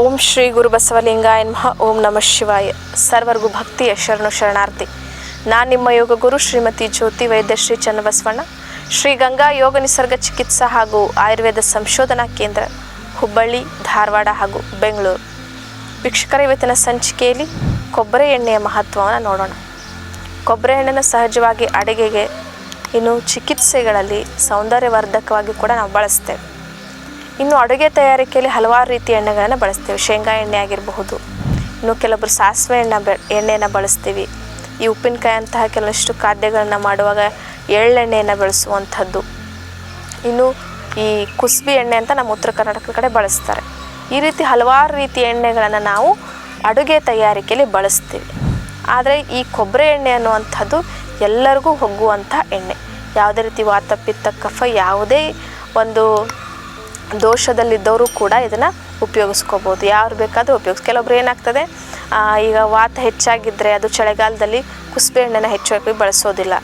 ಓಂ ಶ್ರೀ ಗುರು ಬಸವಲಿಂಗಾಯ ನಮಃ. ಓಂ ನಮಃ ಶಿವಾಯ. ಸರ್ವರ್ಗು ಭಕ್ತಿಯ ಶರಣು ಶರಣಾರ್ಥಿ. ನಾನು ನಿಮ್ಮ ಯೋಗ ಗುರು ಶ್ರೀಮತಿ ಜ್ಯೋತಿ ವೈದ್ಯ ಶ್ರೀ ಚನ್ನಬಸವಣ್ಣ. ಶ್ರೀ ಗಂಗಾ ಯೋಗ ನಿಸರ್ಗ ಚಿಕಿತ್ಸಾ ಹಾಗೂ ಆಯುರ್ವೇದ ಸಂಶೋಧನಾ ಕೇಂದ್ರ, ಹುಬ್ಬಳ್ಳಿ, ಧಾರವಾಡ ಹಾಗೂ ಬೆಂಗಳೂರು. ಭಿಕ್ಷಕರ ಇವತ್ತಿನ ಸಂಚಿಕೆಯಲ್ಲಿ ಕೊಬ್ಬರಿ ಎಣ್ಣೆಯ ಮಹತ್ವವನ್ನು ನೋಡೋಣ. ಕೊಬ್ಬರಿ ಎಣ್ಣೆನ ಸಹಜವಾಗಿ ಅಡುಗೆಗೆ, ಇನ್ನು ಚಿಕಿತ್ಸೆಗಳಲ್ಲಿ ಸೌಂದರ್ಯವರ್ಧಕವಾಗಿ ಕೂಡ ನಾವು ಬಳಸ್ತೇವೆ. ಇನ್ನು ಅಡುಗೆ ತಯಾರಿಕೆಯಲ್ಲಿ ಹಲವಾರು ರೀತಿಯ ಎಣ್ಣೆಗಳನ್ನು ಬಳಸ್ತೀವಿ. ಶೇಂಗಾ ಎಣ್ಣೆ ಆಗಿರಬಹುದು. ಇನ್ನು ಕೆಲವೊಬ್ಬರು ಸಾಸಿವೆ ಎಣ್ಣೆ ಬೆ ಎಣ್ಣೆಯನ್ನು ಬಳಸ್ತೀವಿ. ಈ ಉಪ್ಪಿನಕಾಯಿ ಕೆಲವಷ್ಟು ಖಾದ್ಯಗಳನ್ನ ಮಾಡುವಾಗ ಎಳ್ಳೆಣ್ಣೆಯನ್ನು ಬಳಸುವಂಥದ್ದು. ಇನ್ನು ಈ ಕುಸುಬಿ ಎಣ್ಣೆ ಅಂತ ನಮ್ಮ ಉತ್ತರ ಕರ್ನಾಟಕದ ಕಡೆ ಬಳಸ್ತಾರೆ. ಈ ರೀತಿ ಹಲವಾರು ರೀತಿಯ ಎಣ್ಣೆಗಳನ್ನು ನಾವು ಅಡುಗೆ ತಯಾರಿಕೆಯಲ್ಲಿ ಬಳಸ್ತೀವಿ. ಆದರೆ ಈ ಕೊಬ್ಬರಿ ಎಣ್ಣೆ ಅನ್ನುವಂಥದ್ದು ಎಲ್ಲರಿಗೂ ಹೋಗುವಂಥ ಎಣ್ಣೆ. ಯಾವುದೇ ರೀತಿ ವಾತ, ಪಿತ್ತ, ಕಫ ಯಾವುದೇ ಒಂದು ದೋಷದಲ್ಲಿದ್ದವರು ಕೂಡ ಇದನ್ನು ಉಪಯೋಗಿಸ್ಕೋಬೋದು. ಯಾರು ಬೇಕಾದರೂ ಉಪಯೋಗಿಸ್, ಕೆಲವೊಬ್ರು ಏನಾಗ್ತದೆ ಈಗ ವಾತ ಹೆಚ್ಚಾಗಿದ್ದರೆ ಅದು ಚಳಿಗಾಲದಲ್ಲಿ ಕುಸುಬೆ ಎಣ್ಣೆನ ಹೆಚ್ಚಾಗಿ ಬಳಸೋದಿಲ್ಲ.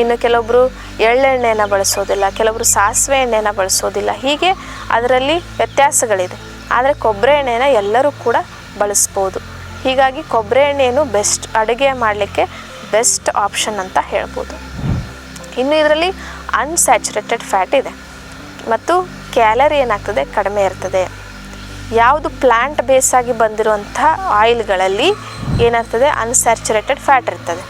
ಇನ್ನು ಕೆಲವೊಬ್ಬರು ಎಳ್ಳೆಣ್ಣೆನ ಬಳಸೋದಿಲ್ಲ ಕೆಲವೊಬ್ಬರು ಸಾಸಿವೆ ಎಣ್ಣೆನ ಬಳಸೋದಿಲ್ಲ. ಹೀಗೆ ಅದರಲ್ಲಿ ವ್ಯತ್ಯಾಸಗಳಿದೆ. ಆದರೆ ಕೊಬ್ಬರಿ ಎಣ್ಣೆನ ಎಲ್ಲರೂ ಕೂಡ ಬಳಸ್ಬೋದು. ಹೀಗಾಗಿ ಕೊಬ್ಬರಿ ಎಣ್ಣೆಯನ್ನು ಬೆಸ್ಟ್, ಅಡುಗೆ ಮಾಡಲಿಕ್ಕೆ ಬೆಸ್ಟ್ ಆಪ್ಷನ್ ಅಂತ ಹೇಳ್ಬೋದು. ಇನ್ನು ಇದರಲ್ಲಿ ಅನ್ಸ್ಯಾಚುರೇಟೆಡ್ ಫ್ಯಾಟ್ ಇದೆ. ಮತ್ತು ಕ್ಯಾಲರಿ ಏನಾಗ್ತದೆ? ಕಡಿಮೆ ಇರ್ತದೆ. ಯಾವುದು ಪ್ಲ್ಯಾಂಟ್ ಬೇಸಾಗಿ ಬಂದಿರುವಂಥ ಆಯಿಲ್ಗಳಲ್ಲಿ ಏನಾಗ್ತದೆ? ಅನ್ಸ್ಯಾಚುರೇಟೆಡ್ ಫ್ಯಾಟ್ ಇರ್ತದೆ.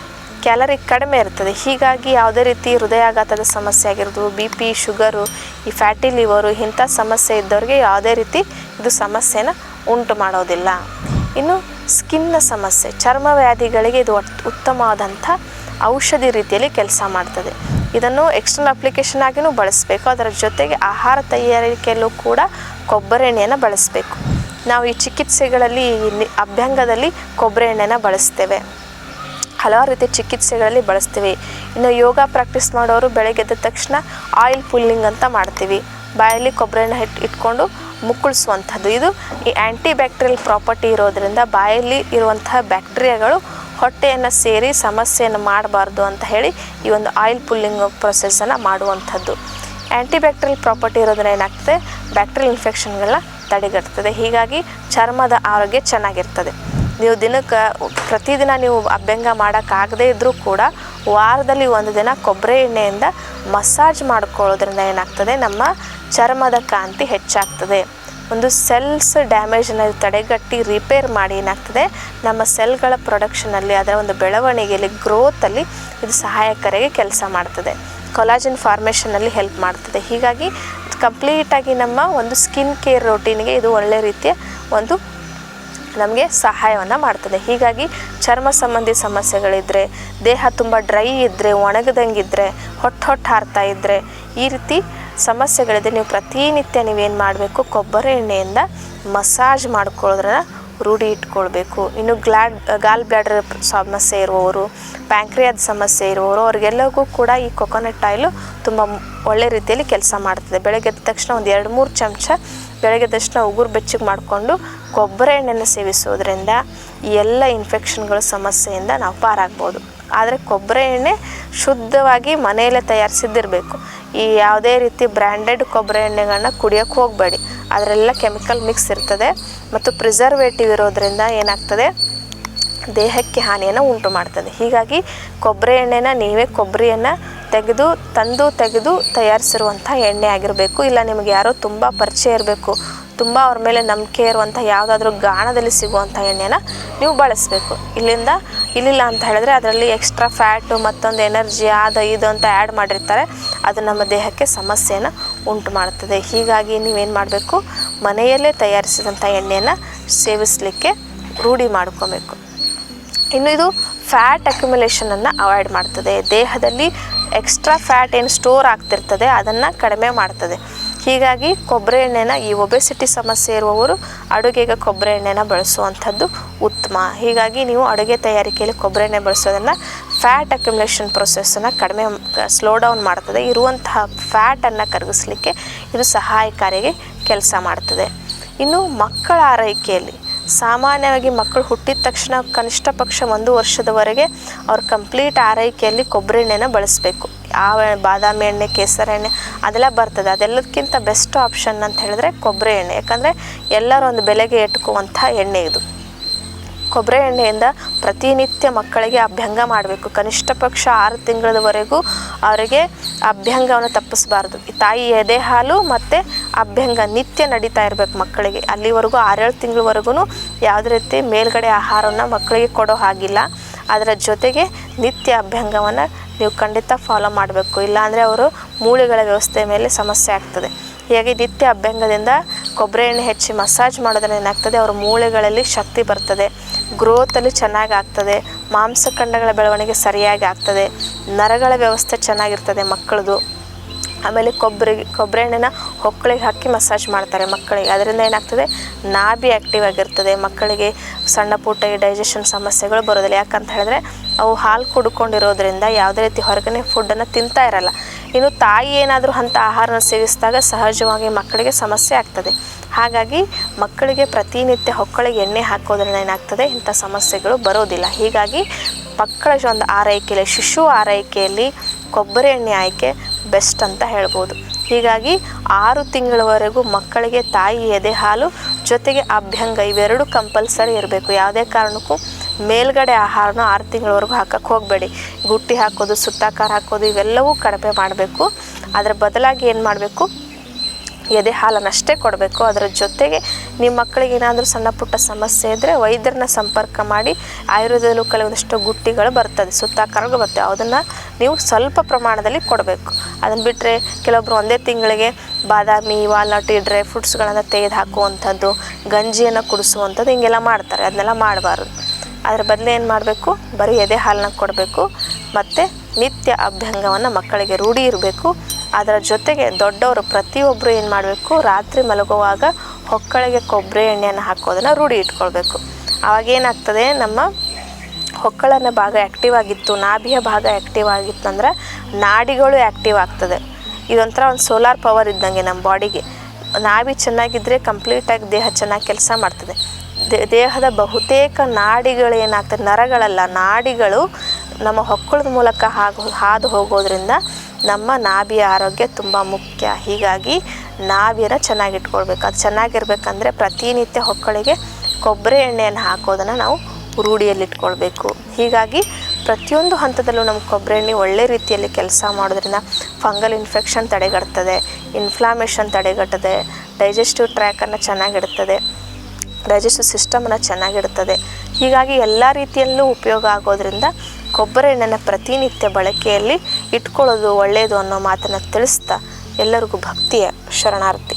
ಕ್ಯಾಲರಿ ಕಡಿಮೆ ಇರ್ತದೆ. ಹೀಗಾಗಿ ಯಾವುದೇ ರೀತಿ ಹೃದಯಾಘಾತದ ಸಮಸ್ಯೆ ಆಗಿರೋದು ಬಿ ಪಿ ಶುಗರು ಈ ಫ್ಯಾಟಿ ಲಿವರು ಇಂಥ ಸಮಸ್ಯೆ ಇದ್ದವ್ರಿಗೆ ಯಾವುದೇ ರೀತಿ ಇದು ಸಮಸ್ಯೆನ ಉಂಟು ಮಾಡೋದಿಲ್ಲ. ಇನ್ನು ಸ್ಕಿನ್ನ ಸಮಸ್ಯೆ, ಚರ್ಮ ವ್ಯಾಧಿಗಳಿಗೆ ಇದು ಉತ್ತಮವಾದಂಥ ಔಷಧಿ ರೀತಿಯಲ್ಲಿ ಕೆಲಸ ಮಾಡ್ತದೆ. ಇದನ್ನು ಎಕ್ಸ್ಟರ್ನಲ್ ಅಪ್ಲಿಕೇಶನ್ ಆಗಿಯೂ ಬಳಸಬೇಕು. ಅದರ ಜೊತೆಗೆ ಆಹಾರ ತಯಾರಿಕೆಯಲ್ಲೂ ಕೂಡ ಕೊಬ್ಬರಿ ಎಣ್ಣೆಯನ್ನು ಬಳಸಬೇಕು. ನಾವು ಈ ಚಿಕಿತ್ಸೆಗಳಲ್ಲಿ ಅಭ್ಯಂಗದಲ್ಲಿ ಕೊಬ್ಬರಿ ಎಣ್ಣೆನ ಬಳಸ್ತೇವೆ. ಹಲವಾರು ರೀತಿಯ ಚಿಕಿತ್ಸೆಗಳಲ್ಲಿ ಬಳಸ್ತೀವಿ. ಇನ್ನು ಯೋಗ ಪ್ರಾಕ್ಟೀಸ್ ಮಾಡೋರು ಬೆಳಗ್ಗೆ ಎದ್ದ ತಕ್ಷಣ ಆಯಿಲ್ ಪುಲ್ಲಿಂಗ್ ಅಂತ ಮಾಡ್ತೀವಿ. ಬಾಯಲ್ಲಿ ಕೊಬ್ಬರಿ ಎಣ್ಣೆ ಇಟ್ ಇಟ್ಕೊಂಡು ಮುಕ್ಕಳಿಸುವಂಥದ್ದು. ಇದು ಈ ಆ್ಯಂಟಿ ಬ್ಯಾಕ್ಟೀರಿಯಲ್ ಪ್ರಾಪರ್ಟಿ ಇರೋದರಿಂದ ಬಾಯಲ್ಲಿ ಇರುವಂತಹ ಬ್ಯಾಕ್ಟೀರಿಯಾಗಳು ಹೊಟ್ಟೆಯನ್ನು ಸೇರಿ ಸಮಸ್ಯೆಯನ್ನು ಮಾಡಬಾರ್ದು ಅಂತ ಹೇಳಿ ಈ ಒಂದು ಆಯಿಲ್ ಪುಲ್ಲಿಂಗ್ ಪ್ರೊಸೆಸನ್ನು ಮಾಡುವಂಥದ್ದು. ಆ್ಯಂಟಿ ಬ್ಯಾಕ್ಟೀರಿಯಲ್ ಪ್ರಾಪರ್ಟಿ ಇರೋದ್ರಿಂದ ಏನಾಗ್ತದೆ? ಬ್ಯಾಕ್ಟೀರಿಯಲ್ ಇನ್ಫೆಕ್ಷನ್ಗಳನ್ನ ತಡೆಗಟ್ತದೆ. ಹೀಗಾಗಿ ಚರ್ಮದ ಆರೋಗ್ಯ ಚೆನ್ನಾಗಿರ್ತದೆ. ನೀವು ದಿನಕ್ಕೆ ಪ್ರತಿದಿನ ನೀವು ಅಭ್ಯಂಗ ಮಾಡೋಕ್ಕಾಗದೇ ಇದ್ದರೂ ಕೂಡ ವಾರದಲ್ಲಿ ಒಂದು ದಿನ ಕೊಬ್ಬರಿ ಎಣ್ಣೆಯಿಂದ ಮಸಾಜ್ ಮಾಡ್ಕೊಳ್ಳೋದ್ರಿಂದ ಏನಾಗ್ತದೆ? ನಮ್ಮ ಚರ್ಮದ ಕಾಂತಿ ಹೆಚ್ಚಾಗ್ತದೆ. ಒಂದು ಸೆಲ್ಸ್ ಡ್ಯಾಮೇಜನ್ನು ತಡೆಗಟ್ಟಿ ರಿಪೇರ್ ಮಾಡಿ ಏನಾಗ್ತದೆ? ನಮ್ಮ ಸೆಲ್ಗಳ ಪ್ರೊಡಕ್ಷನಲ್ಲಿ ಅದರ ಒಂದು ಬೆಳವಣಿಗೆಯಲ್ಲಿ ಗ್ರೋತಲ್ಲಿ ಇದು ಸಹಾಯಕರಿಗೆ ಕೆಲಸ ಮಾಡ್ತದೆ. ಕೊಲಾಜಿನ್ ಫಾರ್ಮೇಷನಲ್ಲಿ ಹೆಲ್ಪ್ ಮಾಡ್ತದೆ. ಹೀಗಾಗಿ ಕಂಪ್ಲೀಟಾಗಿ ನಮ್ಮ ಒಂದು ಸ್ಕಿನ್ ಕೇರ್ ರೊಟೀನ್ಗೆ ಇದು ಒಳ್ಳೆ ರೀತಿಯ ಒಂದು ನಮಗೆ ಸಹಾಯವನ್ನು ಮಾಡ್ತದೆ. ಹೀಗಾಗಿ ಚರ್ಮ ಸಂಬಂಧಿ ಸಮಸ್ಯೆಗಳಿದ್ದರೆ ದೇಹ ತುಂಬ ಡ್ರೈ ಇದ್ದರೆ ಒಣಗದಂಗಿದ್ರೆ, ಹೊಟ್ಟು ಹೊಟ್ಟು ಹಾರ್ತಾ ಇದ್ದರೆ ಈ ರೀತಿ ಸಮಸ್ಯೆಗಳಿದೆ ನೀವು ಪ್ರತಿನಿತ್ಯ ನೀವೇನು ಮಾಡಬೇಕು? ಕೊಬ್ಬರಿ ಎಣ್ಣೆಯಿಂದ ಮಸಾಜ್ ಮಾಡ್ಕೊಳ್ಳೋದ್ರನ್ನ ರೂಢಿ ಇಟ್ಕೊಳ್ಬೇಕು. ಇನ್ನು ಗ್ಲಾಡ್ ಗಾಲ್ ಬ್ಲ್ಯಾಡರ್ ಸಮಸ್ಯೆ ಇರುವವರು ಪ್ಯಾಂಕ್ರಿಯಾದ ಸಮಸ್ಯೆ ಇರುವವರು ಅವ್ರಿಗೆಲ್ಲರಿಗೂ ಕೂಡ ಈ ಕೊಕೊನಟ್ ಆಯಿಲು ತುಂಬ ಒಳ್ಳೆ ರೀತಿಯಲ್ಲಿ ಕೆಲಸ ಮಾಡ್ತದೆ. ಬೆಳಗ್ಗೆ ಎದ್ದ ತಕ್ಷಣ ಒಂದು ಎರಡು ಮೂರು ಚಮಚ ಬೆಳಗ್ಗೆ ತಕ್ಷಣ ಉಗುರು ಬೆಚ್ಚಗೆ ಮಾಡಿಕೊಂಡು ಕೊಬ್ಬರಿ ಎಣ್ಣೆನ ಸೇವಿಸೋದ್ರಿಂದ ಎಲ್ಲ ಇನ್ಫೆಕ್ಷನ್ಗಳ ಸಮಸ್ಯೆಯಿಂದ ನಾವು ಪಾರಾಗ್ಬೋದು. ಆದರೆ ಕೊಬ್ಬರಿ ಎಣ್ಣೆ ಶುದ್ಧವಾಗಿ ಮನೆಯಲ್ಲೇ ತಯಾರಿಸಿದ್ದಿರಬೇಕು. ಈ ಯಾವುದೇ ರೀತಿ ಬ್ರ್ಯಾಂಡೆಡ್ ಕೊಬ್ಬರಿ ಎಣ್ಣೆಗಳನ್ನ ಕುಡಿಯೋಕ್ಕೆ ಹೋಗಬೇಡಿ. ಅದರೆಲ್ಲ ಕೆಮಿಕಲ್ ಮಿಕ್ಸ್ ಇರ್ತದೆ. ಮತ್ತು ಪ್ರಿಸರ್ವೇಟಿವ್ ಇರೋದ್ರಿಂದ ಏನಾಗ್ತದೆ? ದೇಹಕ್ಕೆ ಹಾನಿಯನ್ನು ಉಂಟು ಮಾಡ್ತದೆ. ಹೀಗಾಗಿ ಕೊಬ್ಬರಿ ಎಣ್ಣೆನ ನೀವೇ ಕೊಬ್ಬರಿಯನ್ನು ತೆಗೆದು, ತಂದು ತೆಗೆದು ತಯಾರಿಸಿರುವಂಥ ಎಣ್ಣೆ ಆಗಿರಬೇಕು. ಇಲ್ಲ ನಿಮಗೆ ಯಾರೋ ತುಂಬ ಪರಿಚಯ ಇರಬೇಕು, ತುಂಬ ಅವ್ರ ಮೇಲೆ ನಂಬಿಕೆ ಇರುವಂಥ ಯಾವುದಾದ್ರೂ ಗಾಣದಲ್ಲಿ ಸಿಗುವಂಥ ಎಣ್ಣೆನ ನೀವು ಬಳಸಬೇಕು. ಇಲ್ಲಿಂದ ಇಲ್ಲಿಲ್ಲ ಅಂತ ಹೇಳಿದ್ರೆ ಅದರಲ್ಲಿ ಎಕ್ಸ್ಟ್ರಾ ಫ್ಯಾಟು ಮತ್ತೊಂದು ಎನರ್ಜಿ ಅದು ಇದು ಅಂತ ಆ್ಯಡ್ ಮಾಡಿರ್ತಾರೆ. ಅದು ನಮ್ಮ ದೇಹಕ್ಕೆ ಸಮಸ್ಯೆಯನ್ನು ಉಂಟು ಮಾಡುತ್ತದೆ ಹೀಗಾಗಿ ನೀವೇನು ಮಾಡಬೇಕು, ಮನೆಯಲ್ಲೇ ತಯಾರಿಸಿದಂಥ ಎಣ್ಣೆಯನ್ನು ಸೇವಿಸಲಿಕ್ಕೆ ರೂಢಿ ಮಾಡ್ಕೊಬೇಕು. ಇನ್ನು ಇದು ಫ್ಯಾಟ್ ಅಕ್ಯುಮುಲೇಷನನ್ನು ಅವಾಯ್ಡ್ ಮಾಡ್ತದೆ. ದೇಹದಲ್ಲಿ ಎಕ್ಸ್ಟ್ರಾ ಫ್ಯಾಟ್ ಏನು ಸ್ಟೋರ್ ಆಗ್ತಿರ್ತದೆ, ಅದನ್ನು ಕಡಿಮೆ ಮಾಡ್ತದೆ. ಹೀಗಾಗಿ ಕೊಬ್ಬರಿ ಎಣ್ಣೆನ ಈ ಒಬೆಸಿಟಿ ಸಮಸ್ಯೆ ಇರುವವರು ಅಡುಗೆಗೆ ಕೊಬ್ಬರಿ ಎಣ್ಣೆನ ಬಳಸುವಂಥದ್ದು ಉತ್ತಮ. ಹೀಗಾಗಿ ನೀವು ಅಡುಗೆ ತಯಾರಿಕೆಯಲ್ಲಿ ಕೊಬ್ಬರಿ ಎಣ್ಣೆ ಬಳಸೋದನ್ನು ಫ್ಯಾಟ್ ಅಕ್ಯುಮುಲೇಷನ್ ಪ್ರೊಸೆಸ್ಸನ್ನು ಕಡಿಮೆ, ಸ್ಲೋ ಡೌನ್ ಮಾಡ್ತದೆ. ಇರುವಂತಹ ಫ್ಯಾಟನ್ನು ಕರಗಿಸ್ಲಿಕ್ಕೆ ಇದು ಸಹಾಯಕಾರಿಗೆ ಕೆಲಸ ಮಾಡ್ತದೆ. ಇನ್ನು ಮಕ್ಕಳ ಆರೈಕೆಯಲ್ಲಿ ಸಾಮಾನ್ಯವಾಗಿ ಮಕ್ಕಳು ಹುಟ್ಟಿದ ತಕ್ಷಣ ಕನಿಷ್ಠ ಪಕ್ಷ ಒಂದು ವರ್ಷದವರೆಗೆ ಅವ್ರ ಕಂಪ್ಲೀಟ್ ಆರೈಕೆಯಲ್ಲಿ ಕೊಬ್ಬರಿ ಎಣ್ಣೆನ ಬಳಸಬೇಕು. ಆ ಬಾದಾಮಿ ಎಣ್ಣೆ, ಕೇಸರಿ ಎಣ್ಣೆ, ಅದೆಲ್ಲ ಬರ್ತದೆ. ಅದೆಲ್ಲದಕ್ಕಿಂತ ಬೆಸ್ಟ್ ಆಪ್ಷನ್ ಅಂತ ಹೇಳಿದ್ರೆ ಕೊಬ್ಬರಿ ಎಣ್ಣೆ. ಯಾಕಂದರೆ ಎಲ್ಲರೂ ಒಂದು ಬೆಲೆಗೆ ಎಟ್ಕುವಂಥ ಎಣ್ಣೆ ಇದು. ಕೊಬ್ಬರಿ ಎಣ್ಣೆಯಿಂದ ಪ್ರತಿನಿತ್ಯ ಮಕ್ಕಳಿಗೆ ಅಭ್ಯಂಗ ಮಾಡಬೇಕು. ಕನಿಷ್ಠ ಪಕ್ಷ ಆರು ತಿಂಗಳವರೆಗೂ ಅವರಿಗೆ ಅಭ್ಯಂಗವನ್ನು ತಪ್ಪಿಸಬಾರ್ದು. ತಾಯಿ ಎದೆ ಹಾಲು ಮತ್ತು ಅಭ್ಯಂಗ ನಿತ್ಯ ನಡೀತಾ ಇರಬೇಕು ಮಕ್ಕಳಿಗೆ. ಅಲ್ಲಿವರೆಗೂ ಆರೇಳು ತಿಂಗಳವರೆಗೂ ಯಾವುದೇ ರೀತಿ ಮೇಲ್ಗಡೆ ಆಹಾರವನ್ನು ಮಕ್ಕಳಿಗೆ ಕೊಡೋ ಹಾಗಿಲ್ಲ. ಅದರ ಜೊತೆಗೆ ನಿತ್ಯ ಅಭ್ಯಂಗವನ್ನು ನೀವು ಖಂಡಿತ ಫಾಲೋ ಮಾಡಬೇಕು. ಇಲ್ಲಾಂದರೆ ಅವರು ಮೂಳೆಗಳ ವ್ಯವಸ್ಥೆ ಮೇಲೆ ಸಮಸ್ಯೆ ಆಗ್ತದೆ. ಹೀಗಾಗಿ ನಿತ್ಯ ಅಭ್ಯಂಗದಿಂದ ಕೊಬ್ಬರಿ ಎಣ್ಣೆ ಹೆಚ್ಚಿ ಮಸಾಜ್ ಮಾಡೋದ್ರಿಂದ ಏನಾಗ್ತದೆ? ಅವರ ಮೂಳೆಗಳಲ್ಲಿ ಶಕ್ತಿ ಬರ್ತದೆ. ಗ್ರೋತಲ್ಲಿ ಚೆನ್ನಾಗಿ ಆಗ್ತದೆ. ಮಾಂಸಖಂಡಗಳ ಬೆಳವಣಿಗೆ ಸರಿಯಾಗಿ ಆಗ್ತದೆ. ನರಗಳ ವ್ಯವಸ್ಥೆ ಚೆನ್ನಾಗಿರ್ತದೆ ಮಕ್ಕಳದು. ಆಮೇಲೆ ಕೊಬ್ಬರಿ ಕೊಬ್ಬರಿ ಎಣ್ಣೆನ ಹೊಕ್ಕಳಿಗೆ ಹಾಕಿ ಮಸಾಜ್ ಮಾಡ್ತಾರೆ ಮಕ್ಕಳಿಗೆ. ಅದರಿಂದ ಏನಾಗ್ತದೆ? ನಾಭಿ ಆ್ಯಕ್ಟಿವ್ ಆಗಿರ್ತದೆ. ಮಕ್ಕಳಿಗೆ ಸಣ್ಣ ಪುಟ್ಟ ಡೈಜೆಷನ್ ಸಮಸ್ಯೆಗಳು ಬರೋದಿಲ್ಲ. ಯಾಕಂತ ಹೇಳಿದ್ರೆ, ಅವು ಹಾಲು ಕುಡ್ಕೊಂಡಿರೋದ್ರಿಂದ ಯಾವುದೇ ರೀತಿ ಹೊರಗನೆ ಫುಡ್ಡನ್ನು ತಿಂತಾ ಇರಲ್ಲ. ಇನ್ನು ತಾಯಿ ಏನಾದರೂ ಅಂಥ ಆಹಾರನ ಸೇವಿಸಿದಾಗ ಸಹಜವಾಗಿ ಮಕ್ಕಳಿಗೆ ಸಮಸ್ಯೆ ಆಗ್ತದೆ. ಹಾಗಾಗಿ ಮಕ್ಕಳಿಗೆ ಪ್ರತಿನಿತ್ಯ ಹೊಕ್ಕಳಿಗೆ ಎಣ್ಣೆ ಹಾಕೋದ್ರಿಂದ ಏನಾಗ್ತದೆ? ಇಂಥ ಸಮಸ್ಯೆಗಳು ಬರೋದಿಲ್ಲ. ಹೀಗಾಗಿ ಮಕ್ಕಳ ಒಂದು ಆರೈಕೆಯಲ್ಲಿ, ಶಿಶು ಆರೈಕೆಯಲ್ಲಿ ಕೊಬ್ಬರಿ ಎಣ್ಣೆ ಆಯ್ಕೆ ಬೆಸ್ಟ್ ಅಂತ ಹೇಳ್ಬೋದು. ಹೀಗಾಗಿ ಆರು ತಿಂಗಳವರೆಗೂ ಮಕ್ಕಳಿಗೆ ತಾಯಿ ಎದೆ ಹಾಲು, ಜೊತೆಗೆ ಅಭ್ಯಂಗ ಇವೆರಡು ಕಂಪಲ್ಸರಿ ಇರಬೇಕು. ಯಾವುದೇ ಕಾರಣಕ್ಕೂ ಮೇಲ್ಗಡೆ ಆಹಾರನ ಆರು ತಿಂಗಳವರೆಗೂ ಹಾಕಕ್ಕೆ ಹೋಗಬೇಡಿ. ಗುಟ್ಟಿ ಹಾಕೋದು, ಸುತ್ತಾಕಾರ ಹಾಕೋದು, ಇವೆಲ್ಲವೂ ಕಡಿಮೆ ಮಾಡಬೇಕು. ಅದರ ಬದಲಾಗಿ ಏನು ಮಾಡಬೇಕು? ಎದೆ ಹಾಲನ್ನಷ್ಟೇ ಕೊಡಬೇಕು. ಅದರ ಜೊತೆಗೆ ನಿಮ್ಮ ಮಕ್ಕಳಿಗೆ ಏನಾದರೂ ಸಣ್ಣ ಪುಟ್ಟ ಸಮಸ್ಯೆ ಇದ್ದರೆ ವೈದ್ಯರನ್ನ ಸಂಪರ್ಕ ಮಾಡಿ ಆಯುರ್ವೇದದಲ್ಲೂ ಕೆಲವೊಂದಷ್ಟು ಗುಟ್ಟಿಗಳು ಬರ್ತದೆ. ಸುತ್ತಾಕಾರಗಳು ಬರ್ತವೆ ಅದನ್ನು ನೀವು ಸ್ವಲ್ಪ ಪ್ರಮಾಣದಲ್ಲಿ ಕೊಡಬೇಕು. ಅದನ್ನು ಬಿಟ್ಟರೆ ಕೆಲವೊಬ್ಬರು ಒಂದೇ ತಿಂಗಳಿಗೆ ಬಾದಾಮಿ ವಾಲ್ನಟ್ ಡ್ರೈ ಫ್ರೂಟ್ಸ್ಗಳನ್ನು ತೆಗೆದು ಹಾಕುವಂಥದ್ದು, ಗಂಜಿಯನ್ನು ಕುಡಿಸುವಂಥದ್ದು ಹಿಂಗೆಲ್ಲ ಮಾಡ್ತಾರೆ. ಅದನ್ನೆಲ್ಲ ಮಾಡಬಾರ್ದು. ಅದರ ಬದಲು ಏನು ಮಾಡಬೇಕು? ಬರೀ ಎದೆ ಹಾಲನ್ನ ಕೊಡಬೇಕು. ಮತ್ತು ನಿತ್ಯ ಅಭ್ಯಂಗವನ್ನು ಮಕ್ಕಳಿಗೆ ರೂಢಿ ಇರಬೇಕು. ಅದರ ಜೊತೆಗೆ ದೊಡ್ಡವರು ಪ್ರತಿಯೊಬ್ಬರು ಏನು ಮಾಡಬೇಕು? ರಾತ್ರಿ ಮಲಗುವಾಗ ಹೊಕ್ಕಳಿಗೆ ಕೊಬ್ಬರಿ ಎಣ್ಣೆಯನ್ನು ಹಾಕೋದನ್ನು ರೂಢಿ ಇಟ್ಕೊಳ್ಬೇಕು. ಆವಾಗೇನಾಗ್ತದೆ ನಮ್ಮ ಹೊಕ್ಕಳನ ಭಾಗ ಆ್ಯಕ್ಟಿವ್ ಆಗಿತ್ತು, ನಾಭಿಯ ಭಾಗ ಆ್ಯಕ್ಟಿವ್ ಆಗಿತ್ತು ಅಂದ್ರೆ ನಾಡಿಗಳು ಆ್ಯಕ್ಟಿವ್ ಆಗ್ತದೆ. ಇದೊಂಥರ ಒಂದು ಸೋಲಾರ್ ಪವರ್ ಇದ್ದಂಗೆ ನಮ್ಮ ಬಾಡಿಗೆ. ನಾಭಿ ಚೆನ್ನಾಗಿದ್ದರೆ ಕಂಪ್ಲೀಟಾಗಿ ದೇಹ ಚೆನ್ನಾಗಿ ಕೆಲಸ ಮಾಡ್ತದೆ. ದೇಹದ ಬಹುತೇಕ ನಾಡಿಗಳು ಏನಾಗ್ತದೆ ನರಗಳಲ್ಲ, ನಾಡಿಗಳು ನಮ್ಮ ಹೊಕ್ಕಳದ ಮೂಲಕ ಹಾಗು ಹಾದು ಹೋಗೋದ್ರಿಂದ ನಮ್ಮ ನಾಭಿಯ ಆರೋಗ್ಯ ತುಂಬ ಮುಖ್ಯ. ಹೀಗಾಗಿ ನಾಭಿಯನ್ನು ಚೆನ್ನಾಗಿಟ್ಕೊಳ್ಬೇಕು ಅದು ಚೆನ್ನಾಗಿರ್ಬೇಕಂದ್ರೆ ಪ್ರತಿನಿತ್ಯ ಹೊಕ್ಕಳಿಗೆ ಕೊಬ್ಬರಿ ಎಣ್ಣೆಯನ್ನು ಹಾಕೋದನ್ನು ನಾವು ರೂಢಿಯಲ್ಲಿಟ್ಕೊಳ್ಬೇಕು ಹೀಗಾಗಿ ಪ್ರತಿಯೊಂದು ಹಂತದಲ್ಲೂ ನಮ್ಮ ಕೊಬ್ಬರಿ ಎಣ್ಣೆ ಒಳ್ಳೆ ರೀತಿಯಲ್ಲಿ ಕೆಲಸ ಮಾಡೋದ್ರಿಂದ ಫಂಗಲ್ ಇನ್ಫೆಕ್ಷನ್ ತಡೆಗಟ್ತದೆ, ಇನ್ಫ್ಲಾಮೇಷನ್ ತಡೆಗಟ್ಟದೆ ಡೈಜೆಸ್ಟಿವ್ ಟ್ರ್ಯಾಕನ್ನು ಚೆನ್ನಾಗಿಡ್ತದೆ, ಡೈಜೆಸ್ಟಿವ್ ಸಿಸ್ಟಮನ್ನು ಚೆನ್ನಾಗಿಡ್ತದೆ. ಹೀಗಾಗಿ ಎಲ್ಲ ರೀತಿಯಲ್ಲೂ ಉಪಯೋಗ ಆಗೋದ್ರಿಂದ ಕೊಬ್ಬರಿ ಎಣ್ಣೆನ ಪ್ರತಿನಿತ್ಯ ಬಳಕೆಯಲ್ಲಿ ಇಟ್ಕೊಳ್ಳೋದು ಒಳ್ಳೆಯದು ಅನ್ನೋ ಮಾತನ್ನು ತಿಳಿಸ್ತಾ ಎಲ್ಲರಿಗೂ ಭಕ್ತಿಯ ಶರಣಾರ್ಥಿ.